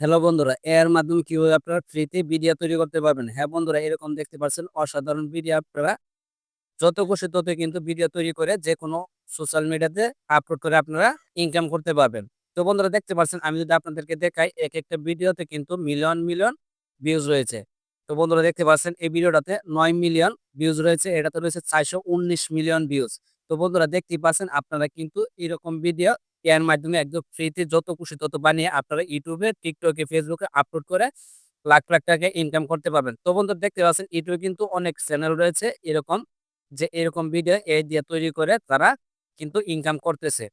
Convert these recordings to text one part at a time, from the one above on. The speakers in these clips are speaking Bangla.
হ্যালো বন্ধুরা এর মাধ্যমে কীভাবে আপনারা ফ্রিতে ভিডিও তৈরি করতে পারবেন? হ্যাঁ বন্ধুরা, এরকম দেখতে পাচ্ছেন অসাধারণ ভিডিও আপনারা। যত খুশি তত কিন্তু ভিডিও তৈরি করে যে কোনো সোশ্যাল মিডিয়াতে আপলোড করে আপনারা ইনকাম করতে পারবেন। তো বন্ধুরা, দেখতে পাচ্ছেন, আমি যদি আপনাদেরকে দেখাই এক একটা ভিডিওতে কিন্তু মিলিয়ন মিলিয়ন ভিউজ রয়েছে। তো বন্ধুরা, দেখতে পাচ্ছেন, এই ভিডিওটাতে নয় মিলিয়ন ভিউজ রয়েছে, এটাতে রয়েছে চারশো উনিশ মিলিয়ন ভিউজ তো বন্ধুরা, দেখতেই পাচ্ছেন, আপনারা কিন্তু এরকম ভিডিও এর মাধ্যমে একদম ফ্রিতে যত খুশি তত বানিয়ে আপনারা ইউটিউবে টিকটকে ফেসবুকে আপলোড করে লাখ লাখ টাকা ইনকাম করতে পারবেন। তো বন্ধুরা দেখতে পাচ্ছেন ইউটিউবে কিন্তু অনেক চ্যানেল রয়েছে এরকম যে এরকম ভিডিও এই দিয়ে তৈরি করে তারা কিন্তু ইনকাম করতেছে।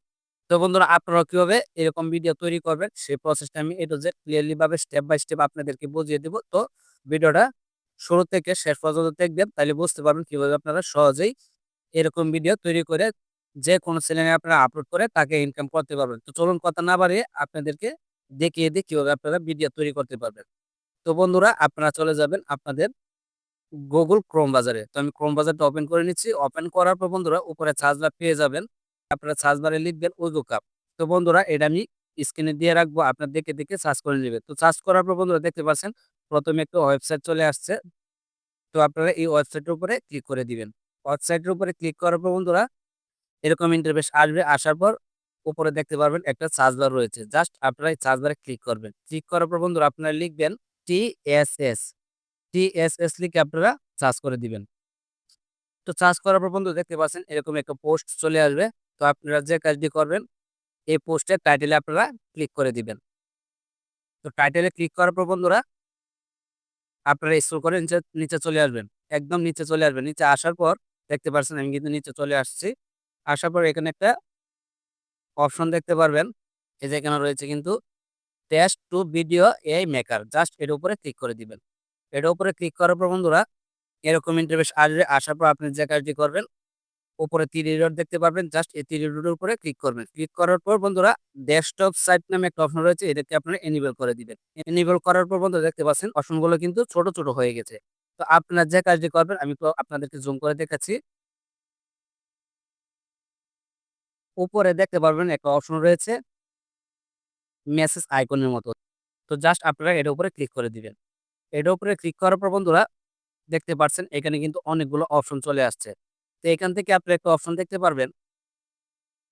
তো বন্ধুরা, আপনারা কীভাবে এরকম ভিডিও তৈরি করবেন সেই প্রসেসটা আমি এটা যে ক্লিয়ারলি ভাবে স্টেপ বাই স্টেপ আপনাদেরকে বুঝিয়ে দিব। তো ভিডিওটা শুরু থেকে শেষ পর্যন্ত দেখবেন, তাহলে বুঝতে পারবেন কীভাবে আপনারা সহজেই এরকম ভিডিও তৈরি করে যে কোনো চ্যানেলে আপনারা আপলোড করে তাকে ইনকাম করতে পারবেন। তো চলুন কথা না বাড়িয়ে আপনাদেরকে দেখিয়ে দিই কীভাবে আপনারা ভিডিও তৈরি করতে পারবেন। তো বন্ধুরা, আপনারা চলে যাবেন আপনাদের গুগল ক্রোম বাজারে। তো আমি ক্রোম বাজারটা ওপেন করে নিচ্ছি। ওপেন করার পর বন্ধুরা, উপরে সার্চ বার পেয়ে যাবেন। আপনারা সার্চ বারে লিখবেন উজু কাপ তো বন্ধুরা, এটা আমি স্ক্রিনে দিয়ে রাখব। আপনার দেখে দেখে সার্চ করে নেবেন। তো সার্চ করার পর বন্ধুরা, দেখতে পাচ্ছেন প্রথমে একটা ওয়েবসাইট চলে আসছে। তো আপনারা এই ওয়েবসাইটের উপরে ক্লিক করে দিবেন। ওয়েবসাইটের উপরে ক্লিক করার পর বন্ধুরা এরকম ইন্টারফেস আসবে, আসার পর উপরে দেখতে পারবেন একটা সার্চ বার রয়েছে। জাস্ট আপনারা এই সার্চ বারে ক্লিক করবেন। ক্লিক করার পর বন্ধুরা আপনারা লিখবেন T S S T S S লিখে আপনারা সার্চ করে দিবেন। তো সার্চ করার পর বন্ধু দেখতে পাচ্ছেন এরকম একটা পোস্ট চলে আসবে। তো আপনারা যে কাজটি করবেন, এই পোস্টের টাইটেলে আপনারা ক্লিক করে দিবেন। তো টাইটেলে ক্লিক করার পর বন্ধুরা আপনারা স্ক্রল করে নিচে নিচে চলে আসবেন। একদম নিচে চলে আসবেন। নিচে আসার পর দেখতে পাচ্ছেন আমি কিন্তু নিচে চলে আসছি। আসার পর এখানে একটা অপশন দেখতে পারবেন। এই যে এখানে রয়েছে কিন্তু text to video AI maker just এর উপরে ক্লিক করে দিবেন। এর উপরে ক্লিক করার পর বন্ধুরা, এরকম ইন্টারভেস আসবে, আসার পর আপনি যে কাজটি করবেন, উপরে তিরি ডট দেখতে পারবেন জাস্ট এই তিরি ডটের উপরে ক্লিক করবেন। ক্লিক করার পর বন্ধুরা ডেস্কটপ সাইট নামে একটা অপশন রয়েছে, এটাকে আপনারা এনিবল করে দিবেন। এনিবল করার পর বন্ধুরা দেখতে পাচ্ছেন অপশনগুলো কিন্তু ছোট ছোট হয়ে গেছে। তো আপনারা যে কাজটি করবেন, আমি আপনাদেরকে জুম করে দেখাচ্ছি। উপরে দেখতে পারবেন একটা অপশন রয়েছে। মেসেজ আইকনের মতো। তো জাস্ট আপনারা এটার উপরে ক্লিক করে দিবেন। এটার উপরে ক্লিক করার পর বন্ধুরা দেখতে পাচ্ছেন এখানে কিন্তু অনেকগুলো অপশন চলে আসছে। তো এখান থেকে আপনি একটা অপশন দেখতে পারবেন।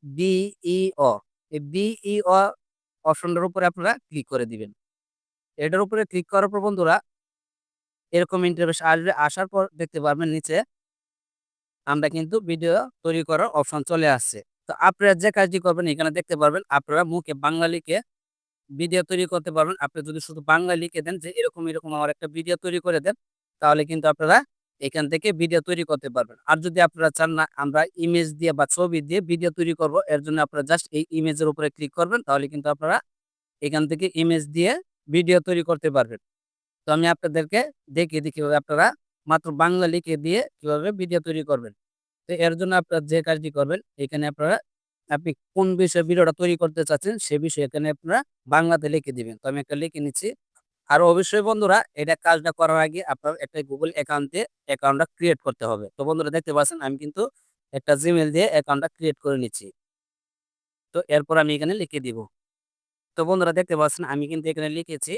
বিইও এই বিইও অপশনটার উপরে আপনারা ক্লিক করে দিবেন। এটার উপরে ক্লিক করার পর বন্ধুরা এরকম ইন্টারভেস আসবে। আসার পর দেখতে পারবেন নিচে আমরা কিন্তু ভিডিও তৈরি করার অপশন চলে আসছে। তো আপনারা যে কাজটি করবেন, এখানে দেখতে পারবেন আপনারা মুখে বাংলা লিখে ভিডিও তৈরি করতে পারবেন। আপনি যদি শুধু বাংলা লিখে দেন যে এরকম এরকম আমার একটা ভিডিও তৈরি করে দেন, তাহলে কিন্তু আপনারা এখান থেকে ভিডিও তৈরি করতে পারবেন। আর যদি আপনারা চান না, আমরা ইমেজ দিয়ে বা ছবি দিয়ে ভিডিও তৈরি করব, এর জন্য আপনারা জাস্ট এই ইমেজের উপরে ক্লিক করবেন, তাহলে কিন্তু আপনারা এখান থেকে ইমেজ দিয়ে ভিডিও তৈরি করতে পারবেন। তো আমি আপনাদেরকে দেখিয়ে দিই কীভাবে আপনারা মাত্র বাংলা লিখে দিয়ে কীভাবে ভিডিও তৈরি করবেন। তো এর জন্য আপনারা যে কাজটি করবেন, এখানে আপনারা, আপনি কোন বিষয়ে ভিডিওটা তৈরি করতে চাচ্ছেন, সে বিষয়ে এখানে আপনারা বাংলাতে লিখে দিবেন। তো আমি একটা লিখে নিচ্ছি। আর অবশ্যই বন্ধুরা, এটা কাজটা করার আগে আপনার একটা গুগল অ্যাকাউন্টে অ্যাকাউন্টটা ক্রিয়েট করতে হবে। তো বন্ধুরা দেখতে পাচ্ছেন, আমি কিন্তু একটা জিমেল দিয়ে অ্যাকাউন্টটা ক্রিয়েট করে নিচ্ছি। তো এরপর আমি এখানে লিখে দিব। তো বন্ধুরা দেখতে পাচ্ছেন, আমি কিন্তু এখানে লিখেছি,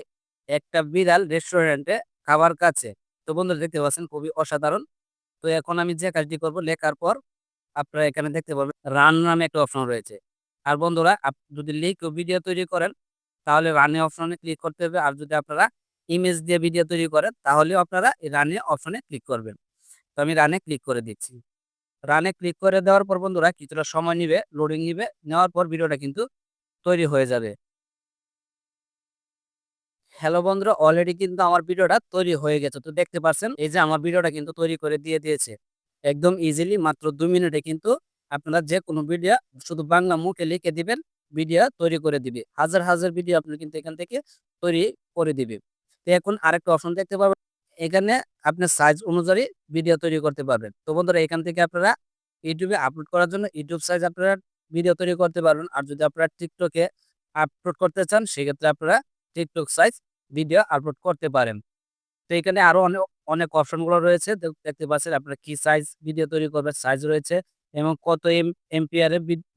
একটা বিড়াল রেস্টুরেন্টে খাবার কাছে তো বন্ধুরা দেখতে পাচ্ছেন, খুবই অসাধারণ তো এখন আমি যে কাজটি করব লেখার পর আপনারা এখানে দেখতে পাবেন রান নামে একটা অপশন রয়েছে। আর বন্ধুরা যদি লিখ ভিডিও তৈরি করেন, তাহলে রানে অপশনে ক্লিক করতে হবে। আর যদি আপনারা ইমেজ দিয়ে ভিডিও তৈরি করেন, তাহলেও আপনারা রানে অপশনে ক্লিক করবেন। তো আমি রানে ক্লিক করে দিচ্ছি। রানে ক্লিক করে দেওয়ার পর বন্ধুরা, কিছুটা সময় নিবে লোডিং নিবে, নেওয়ার পর ভিডিওটা কিন্তু তৈরি হয়ে যাবে। হ্যালো বন্ধুরা অলরেডি কিন্তু আমার ভিডিওটা তৈরি হয়ে গেছে। তো দেখতে পাচ্ছেন এই যে আমার ভিডিওটা কিন্তু তৈরি করে দিয়ে দিয়েছে। একদম ইজিলি মাত্র দু মিনিটে কিন্তু আপনারা যে কোনো ভিডিও শুধু বাংলা মুখে লিখে দিবেন ভিডিও তৈরি করে দিবে। হাজার হাজার ভিডিও আপনি কিন্তু এখান থেকে তৈরি করে দিবে। তো এখন আরেকটা অপশন দেখতে পাবেন, এখানে আপনি সাইজ অনুযায়ী ভিডিও তৈরি করতে পারবেন। তো বন্ধুরা, এখান থেকে আপনারা ইউটিউবে আপলোড করার জন্য ইউটিউব সাইজ আপনারা ভিডিও তৈরি করতে পারবেন। আর যদি আপনারা টিকটকে আপলোড করতে চান, সেক্ষেত্রে আপনারা টিকটক সাইজ ভিডিও আপলোড করতে পারেন। তো এখানে আরও অনেক অনেক অপশনগুলো রয়েছে। দেখতে পাচ্ছেন আপনারা কি সাইজ ভিডিও তৈরি করবেন সাইজ রয়েছে এবং কত এম এমপিআর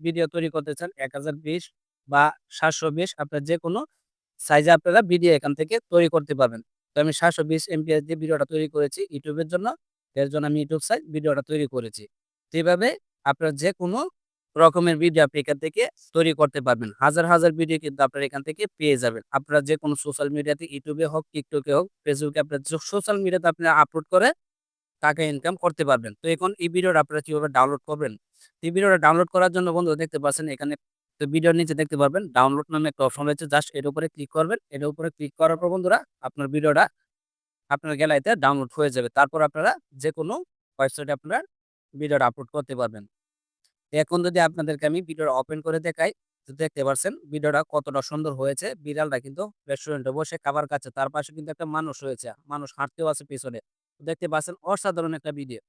ভিডিও তৈরি করতে চান, এক হাজার বিশ বা সাতশো বিশ, আপনার যে কোনো সাইজে আপনারা ভিডিও এখান থেকে তৈরি করতে পারবেন। তো আমি সাতশো বিশ এমপিএস দিয়ে ভিডিওটা তৈরি করেছি ইউটিউবের জন্য, এর জন্য আমি ইউটিউব সাইজ ভিডিওটা তৈরি করেছি। তো এইভাবে আপনার যে কোনো রকমের ভিডিও আপনি এখান থেকে তৈরি করতে পারবেন। হাজার হাজার ভিডিও কিন্তু আপনারা এখান থেকে পেয়ে যাবেন। আপনারা যে কোনো সোশ্যাল মিডিয়াতে ইউটিউবে হোক টিকটকে হোক ফেসবুকে আপনার সোশ্যাল মিডিয়াতে আপনারা আপলোড করে টাকা ইনকাম করতে পারবেন। তো এখন এই ভিডিওটা আপনারা কীভাবে ডাউনলোড করবেন? এই ভিডিওটা ডাউনলোড করার জন্য বন্ধু দেখতে পাচ্ছেন এখানে তো ভিডিওর নিচে দেখতে পারবেন ডাউনলোড নামে একটা অপশন রয়েছে। জাস্ট এর উপরে ক্লিক করবেন। এর উপরে ক্লিক করার পর বন্ধুরা আপনার ভিডিওটা আপনার গ্যালারিতে ডাউনলোড হয়ে যাবে। তারপর আপনারা যে কোনো ওয়েবসাইটে আপনার ভিডিওটা আপলোড করতে পারবেন। এখন যদি আপনাদেরকে আমি ভিডিওটা ওপেন করে দেখাই, তো দেখতে পাচ্ছেন ভিডিওটা কতটা সুন্দর হয়েছে। বিড়ালটা কিন্তু রেস্টুরেন্টে বসে খাবার খাচ্ছে, তার পাশে কিন্তু একটা মানুষ রয়েছে, মানুষ হাঁটতেও আছে পিছনে। দেখতে পাচ্ছেন অসাধারণ একটা ভিডিও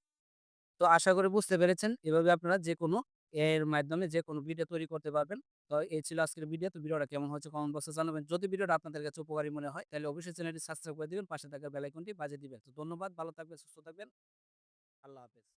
তো আশা করি বুঝতে পেরেছেন, এভাবে আপনারা যে কোনো এর মাধ্যমে যে কোনো ভিডিও তৈরি করতে পারবেন। তো এই ছিল আজকের ভিডিও তো ভিডিওটা কেমন হচ্ছে কমেন্ট বক্সে জানাবেন। যদি ভিডিওটা আপনাদের কাছে উপকারী মনে হয়, তাহলে অবশ্যই চ্যানেলটি সাবস্ক্রাইব করে দিবেন, পাশে থাকা বেল আইকনটি বাজিয়ে দিবেন। তো ধন্যবাদ, ভালো থাকবেন, সুস্থ থাকবেন। আল্লাহ হাফেজ।